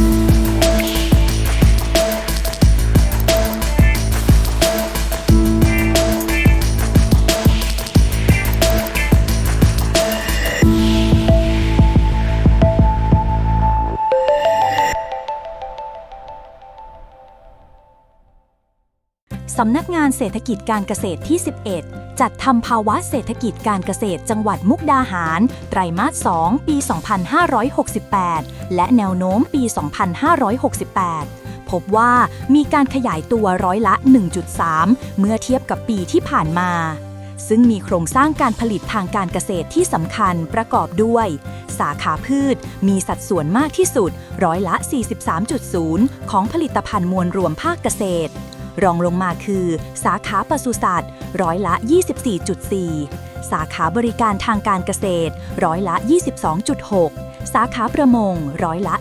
Thank you. สำนักงานเศรษฐกิจการเกษตรที่ 11 จัดทำภาวะเศรษฐกิจการเกษตรจังหวัดมุกดาหาร ไตรมาส 2 ปี 2568 และแนวโน้มปี 2568 พบว่ามีการขยายตัวร้อยละ 1.3 เมื่อเทียบกับปีที่ผ่านมา ซึ่งมีโครงสร้างการผลิตทางการเกษตรที่สำคัญประกอบด้วย สาขาพืช มีสัดส่วนมากที่สุดร้อยละ 43.0 ของผลิตภัณฑ์มวลรวมภาคเกษตร รองลงมาคือ สาขาปศุสัตว์ร้อยละ 24.4 สาขาบริการทางการเกษตร ร้อยละ 22.6 สาขาประมงร้อยละ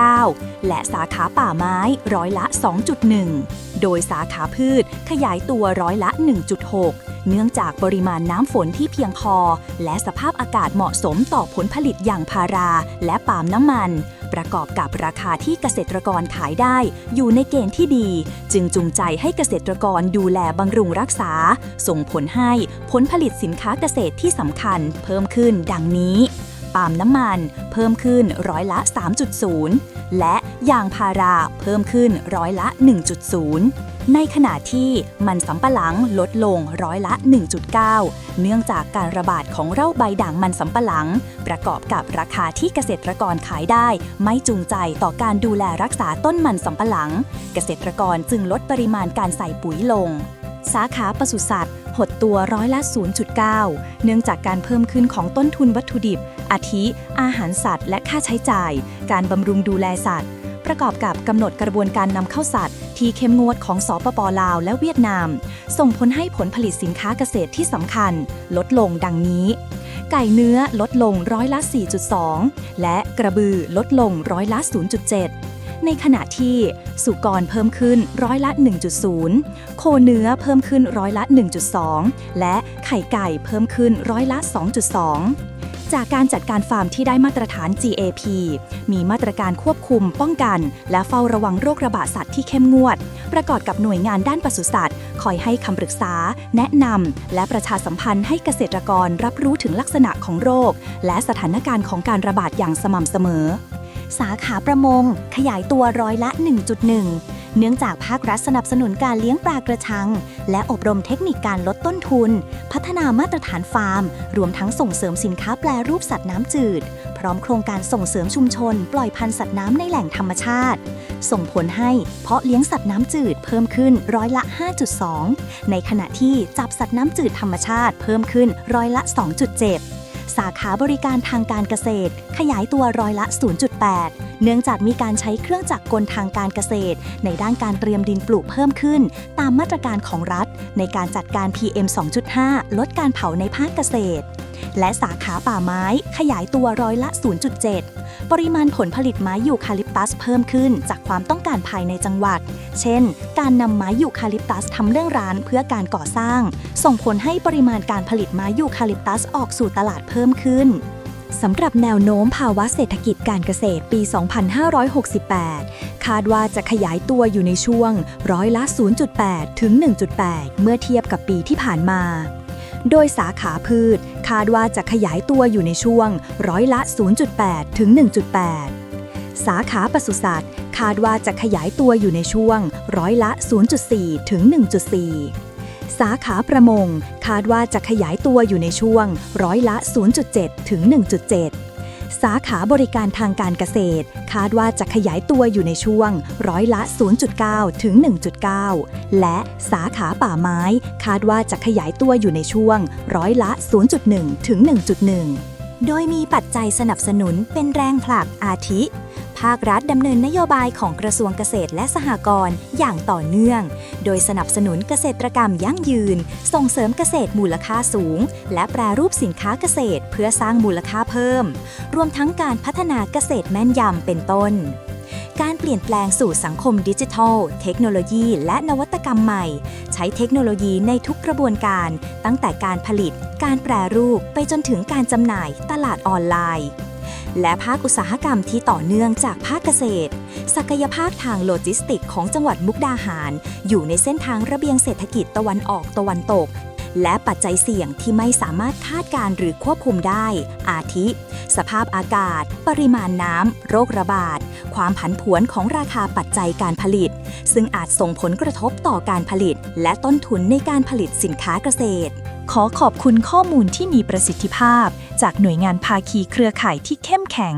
7.9 และสาขาป่าไม้ร้อยละ 2.1 โดยสาขาพืชขยายตัวร้อยละ 1.6 เนื่องจากปริมาณน้ำฝนที่เพียงพอ และสภาพอากาศเหมาะสมต่อผลผลิตอย่างพาราและปาล์มน้ำมัน ประกอบกับราคาที่เกษตรกรขายได้ อยู่ในเกณฑ์ที่ดี จึงจูงใจให้เกษตรกรดูแลบำรุงรักษา ส่งผลให้ผลผลิตสินค้าเกษตรที่สำคัญเพิ่มขึ้นดังนี้ ปาล์มน้ำมัน เพิ่มขึ้นร้อยละ 3.0 และยางพาราเพิ่มขึ้นร้อยละ 1.0 ในขณะที่มันสำปะหลังลดลงร้อยละ 1.9 เนื่องจากการระบาดของเร่าใบด่างมันสำปะหลัง ประกอบกับราคาที่เกษตรกรขายได้ ไม่จูงใจต่อการดูแลรักษาต้นมันสำปะหลัง เกษตรกรจึงลดปริมาณการใส่ปุ๋ยลง สาขาปศุสัตว์ หดตัวร้อยละ 0.9 เนื่องจากการเพิ่มขึ้นของต้นทุนวัตถุดิบ อาทิ อาหารสัตว์ และค่าใช้จ่าย การบำรุงดูแลสัตว์ ประกอบกับกำหนดกระบวนการนำเข้าสัตว์ ที่เข้มงวดของสปปลาวและเวียดนาม ส่งผลให้ผลผลิตสินค้าเกษตรที่สำคัญ ลดลงดังนี้ ไก่เนื้อลดลงร้อยละ 4.2 และกระบือลดลงร้อยละ 0.7 ในขณะที่สุกรเพิ่มขึ้นร้อยละ 1.0 โคเนื้อเพิ่มขึ้นร้อยละ 1.2 และไข่ไก่เพิ่มขึ้นร้อยละ 2.2จากการจัดการฟาร์มที่ได้มาตรฐาน GAP มีมาตรการควบคุมป้องกัน และเฝ้าระวังโรคระบาดสัตว์ที่เข้มงวด ประกอบกับหน่วยงานด้านปศุสัตว์ คอยให้คำปรึกษา แนะนำ และประชาสัมพันธ์ให้เกษตรกรรับรู้ถึงลักษณะของโรค และสถานการณ์ของการระบาดอย่างสม่ำเสมอ สาขาประมง ขยายตัวร้อยละ 1.1 เนื่องจากภาครัฐสนับสนุนการเลี้ยงปลากระชัง และอบรมเทคนิคการลดต้นทุน พัฒนามาตรฐานฟาร์ม รวมทั้งส่งเสริมสินค้าแปรรูปสัตว์น้ำจืด พร้อมโครงการส่งเสริมชุมชน ปล่อยพันธุ์สัตว์น้ำในแหล่งธรรมชาติ ส่งผลให้เพาะเลี้ยงสัตว์น้ำจืดเพิ่มขึ้นร้อยละ 5.2 ในขณะที่จับสัตว์น้ำจืดธรรมชาติเพิ่มขึ้นร้อยละ 2.7 สาขาบริการทางการเกษตร ขยายตัวร้อยละ 0.8 เนื่องจากมีการใช้เครื่องจักรกลทางการเกษตร ในด้านการเตรียมดินปลูกเพิ่มขึ้น ตามมาตรการของรัฐ ในการจัดการ PM 2.5 ลดการเผาในภาคเกษตร และสาขาป่าไม้ขยายตัวร้อยละ 0.7 ปริมาณผลผลิตไม้ยูคาลิปตัสเพิ่มขึ้นจากความต้องการภายในจังหวัด เช่น การนำไม้ยูคาลิปตัสทำเรื่องร้านเพื่อการก่อสร้าง ส่งผลให้ปริมาณการผลิตไม้ยูคาลิปตัสออกสู่ตลาดเพิ่มขึ้น สำหรับแนวโน้มภาวะเศรษฐกิจการเกษตรปี 2568 คาดว่าจะขยายตัวอยู่ในช่วงร้อยละ 0.8 ถึง 1.8 เมื่อเทียบกับปีที่ผ่านมา โดยสาขาพืช คาดว่าจะขยายตัวอยู่ในช่วงร้อยละ 0.8 ถึง 1.8 สาขาปศุสัตว์ คาดว่าจะขยายตัวอยู่ในช่วงร้อยละ 0.4 ถึง 1.4 สาขาประมง คาดว่าจะขยายตัวอยู่ในช่วงร้อยละ 0.7 ถึง 1.7 สาขาบริการทางการเกษตร คาดว่าจะขยายตัวอยู่ในช่วงร้อยละ 0.9 ถึง 1.9 และสาขาป่าไม้ คาดว่าจะขยายตัวอยู่ในช่วงร้อยละ 0.1 ถึง 1.1 โดยมีปัจจัยสนับสนุนเป็นแรงผลักอาทิ ภาครัฐดำเนินนโยบายของกระทรวงเกษตรและสหกรณ์อย่างต่อเนื่อง โดยสนับสนุนเกษตรกรรมยั่งยืน ส่งเสริมเกษตรมูลค่าสูง และแปรรูปสินค้าเกษตรเพื่อสร้างมูลค่าเพิ่ม รวมทั้งการพัฒนาเกษตรแม่นยำเป็นต้น การเปลี่ยนแปลงสู่สังคมดิจิทัล เทคโนโลยี และนวัตกรรมใหม่ ใช้เทคโนโลยีในทุกกระบวนการ ตั้งแต่การผลิต การแปรรูป ไปจนถึงการจำหน่ายตลาดออนไลน์ และภาคอุตสาหกรรมที่ต่อเนื่องจากภาคเกษตร ศักยภาพทางโลจิสติกของจังหวัดมุกดาหาร อยู่ในเส้นทางระเบียงเศรษฐกิจตะวันออกตะวันตก และปัจจัยเสี่ยงที่ไม่สามารถคาดการหรือควบคุมได้ อาทิ สภาพอากาศ ปริมาณน้ำ โรคระบาด ความผันผวนของราคาปัจจัยการผลิต ซึ่งอาจส่งผลกระทบต่อการผลิต และต้นทุนในการผลิตสินค้าเกษตร ขอขอบคุณข้อมูลที่มีประสิทธิภาพ จากหน่วยงานภาคีเครือข่ายที่เข้มแข็ง